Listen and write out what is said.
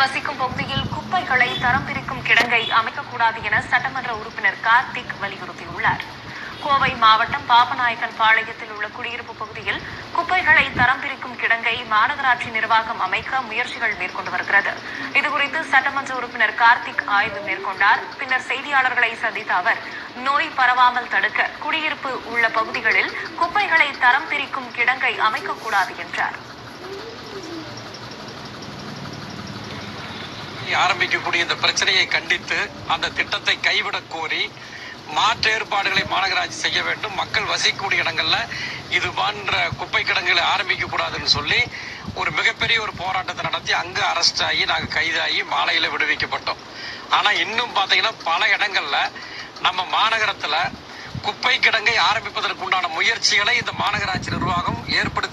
வசிக்கும் பகுதியில் குப்பைகளை தரம் பிரிக்கும் கிடங்கை அமைக்கக்கூடாது என சட்டமன்ற உறுப்பினர் கார்த்திக் வலியுறுத்தியுள்ளார். கோவை மாவட்டம் பாப்பநாயக்கன் பாளையத்தில் உள்ள குடியிருப்பு பகுதியில் குப்பைகளை தரம் பிரிக்கும் கிடங்கை மாநகராட்சி நிர்வாகம் அமைக்க முயற்சிகள் மேற்கொண்டு வருகிறது. இதுகுறித்து சட்டமன்ற உறுப்பினர் கார்த்திக் ஆய்வு மேற்கொண்டார். பின்னர் செய்தியாளர்களை சந்தித்த அவர் நோய் பரவாமல் தடுக்க குடியிருப்பு உள்ள பகுதிகளில் குப்பைகளை தரம் பிரிக்கும் கிடங்கை அமைக்கக்கூடாது என்றார். ஆரம்பிக்கக்கூடிய இந்த பிரச்சனையை கண்டித்து அந்த திட்டத்தை கைவிடக் கோரி மாற்று ஏற்பாடுகளை மாநகராட்சி செய்ய வேண்டும். மக்கள் வசிக்கக்கூடிய இடங்கள்ல இது போன்ற குப்பை கிடங்குகளை ஆரம்பிக்க கூடாதுன்னு சொல்லி ஒரு மிகப்பெரிய ஒரு போராட்டத்தை நடத்தி அங்கு அரெஸ்ட் ஆகி நாங்கள் கைதாகி மாலையில விடுவிக்கப்பட்டோம். ஆனா இன்னும் பாத்தீங்கன்னா பல இடங்கள்ல நம்ம மாநகரத்துல குப்பை கிடங்கை ஆரம்பிப்பதற்கு உண்டான முயற்சிகளை இந்த மாநகராட்சி நிர்வாகம் ஏற்படுத்தி